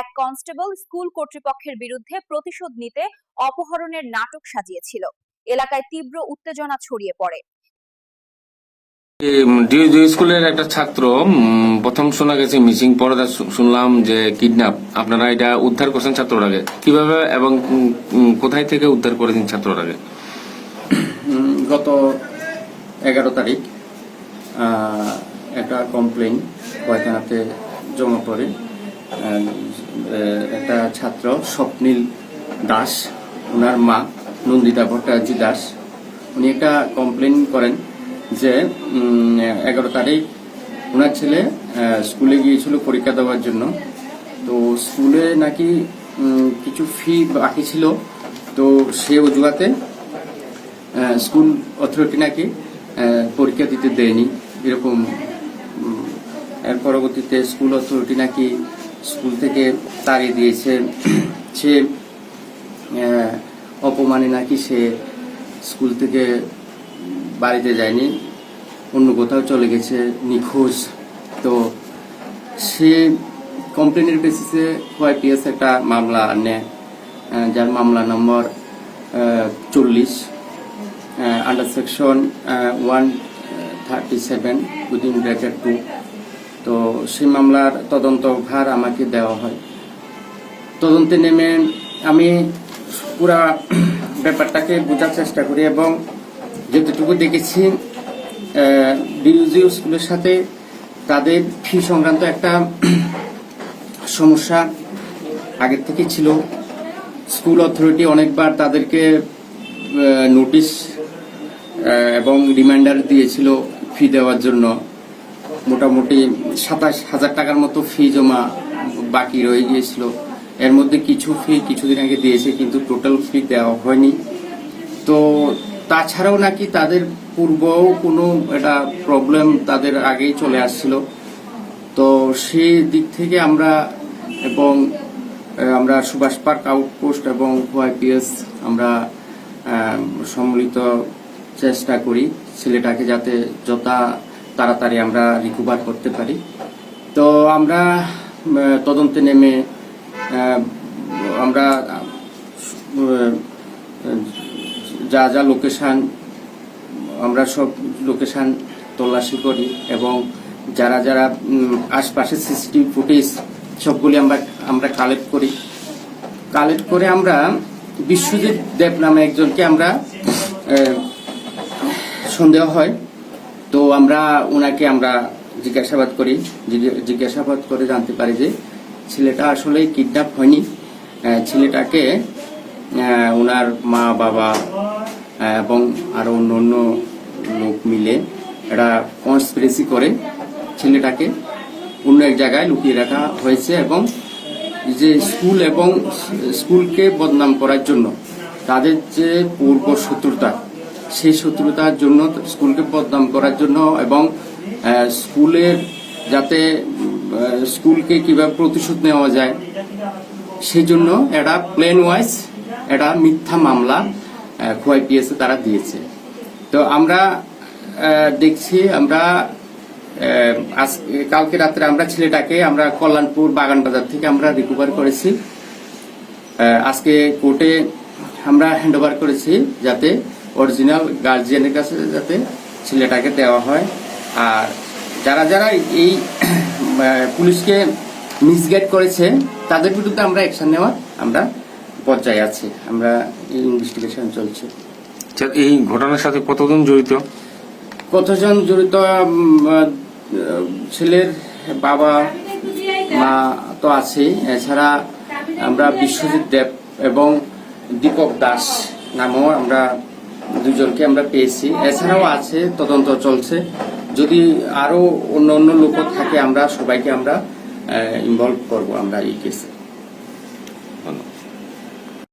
এক constable school কর্তৃপক্ষের বিরুদ্ধে প্রতিশোধ নিতে অপহরণের নাটক সাজিয়েছিল। এলাকায় তীব্র উত্তেজনা ছড়িয়ে পড়ে। স্কুলের একটা ছাত্র উম, প্রথম শোনা গেছে মিসিং পরে শুনলাম যে কিডন্যাপ। আপনারা এটা উদ্ধার করছেন ছাত্রটাকে কীভাবে এবং কোথায় থেকে উদ্ধার করেছেন ছাত্রটাকে উম, গত এগারো তারিখ আহ, একটা কমপ্লেন কয়খানাতে জমা পড়ে। একটা ছাত্র, স্বপ্নীল দাস, ওনার মা, নন্দিতা ভট্টাচার্য দাস। উনি একটা কমপ্লেন করেন যে এগারো তারিখ ওনার ছেলে স্কুলে গিয়েছিল পরীক্ষা দেওয়ার জন্য। তো স্কুলে নাকি কিছু ফি বাকি ছিল। তো সে অজুহাতে স্কুল অথরিটি নাকি পরীক্ষা দিতে দেয়নি। এরকম এর পরবর্তীতে স্কুল অথরিটি নাকি স্কুল থেকে তাড়িয়ে দিয়েছে। সে অপমানে নাকি সে স্কুল থেকে বাড়িতে যায়নি, অন্য কোথাও চলে গেছে, নিখোঁজ। তো সে কমপ্লেনের বেসিসে ওয়াইপিএস একটা মামলা নেয় যার মামলা নম্বর চল্লিশ under section one thirty seven within bracket two তো সেই মামলার তদন্ত ভার আমাকে দেওয়া হয়। তদন্তে নেমে আমি পুরা ব্যাপারটাকে বোঝার চেষ্টা করি এবং যতটুকু দেখেছি ডিউজিও স্কুলের সাথে তাদের ফি সংক্রান্ত একটা সমস্যা আগের থেকে ছিল। স্কুল অথরিটি অনেকবার তাদেরকে নোটিশ এবং রিমাইন্ডার দিয়েছিল ফি দেওয়ার জন্য। মোটামুটি সাতাশ হাজার টাকার মতো ফি জমা বাকি রয়ে গিয়েছিল। এর মধ্যে কিছু ফি কিছুদিন আগে দিয়েছে, কিন্তু টোটাল ফি দেওয়া হয়নি। তো তাছাড়াও নাকি তাদের পূর্বও কোনো একটা প্রবলেম তাদের আগেই চলে আসছিল। তো সেই দিক থেকে আমরা এবং আমরা সুভাষ পার্ক আউটপোস্ট এবং ওয়াইপিএস আমরা সম্মিলিত চেষ্টা করি ছেলেটাকে যাতে যথা তাড়াতাড়ি আমরা রিকভার করতে পারি। তো আমরা তদন্তে নেমে আমরা যা যা লোকেশান আমরা সব লোকেশান তল্লাশি করি এবং যারা যারা আশপাশে সিসিটিভি ফুটেজ সবগুলি আমরা আমরা কালেক্ট করি। কালেক্ট করে আমরা বিশ্বজিৎ দেব নামে একজনকে আমরা সন্দেহ হয়। তো আমরা ওনাকে আমরা জিজ্ঞাসাবাদ করি, জিজ্ঞা- জিজ্ঞাসাবাদ করে জানতে পারি যে ছেলেটা আসলে কিডন্যাপ হয়নি। ছেলেটাকে ওনার মা, বাবা এবং আরও অন্য অন্য লোক মিলে একটা কনস্পিরেসি করে ছেলেটাকে অন্য এক জায়গায় লুকিয়ে রাখা হয়েছে এবং যে স্কুল এবং স্কুলকে বদনাম করার জন্য তাদের যে পূর্ব শত্রুতা সেই শত্রুতার জন্য, স্কুলকে বদনাম করার জন্য এবং স্কুলের যাতে স্কুলকে কীভাবে প্রতিশোধ নেওয়া যায়, সেই জন্য একটা প্লেন ওয়াইজ একটা মিথ্যা মামলা খোয়াই খোয়াইপিএসে তারা দিয়েছে। তো আমরা দেখছি আমরা আজ, কালকে রাত্রে আমরা ছেলেটাকে আমরা কল্যাণপুর বাগান বাজার থেকে আমরা রিকভার করেছি। আজকে কোর্টে আমরা হ্যান্ড করেছি যাতে অরিজিনাল গার্জিয়ানের কাছে যাতে ছেলেটাকে দেওয়া হয়। আর যারা যারা এই পুলিশকে মিসগাইড করেছে তাদের বিরুদ্ধে আমরা অ্যাকশন নেওয়ার আমরা পর্যায়ে আছি। আমরা ইনভেস্টিগেশন চলছে। আচ্ছা, এই ঘটনার সাথে কতজন জড়িত? কতজন জড়িত? ছেলের বাবা মা তো আছেই। এছাড়া আমরা বিশ্বজিৎ দেব এবং দীপক দাস নামও আমরা দুজনকে আমরা পেয়েছি। এছাড়াও আছে, তদন্ত চলছে। যদি আরও অন্য অন্য লোক থাকে, আমরা সবাইকে আমরা ইনভলভ করব আমরা এই কেসে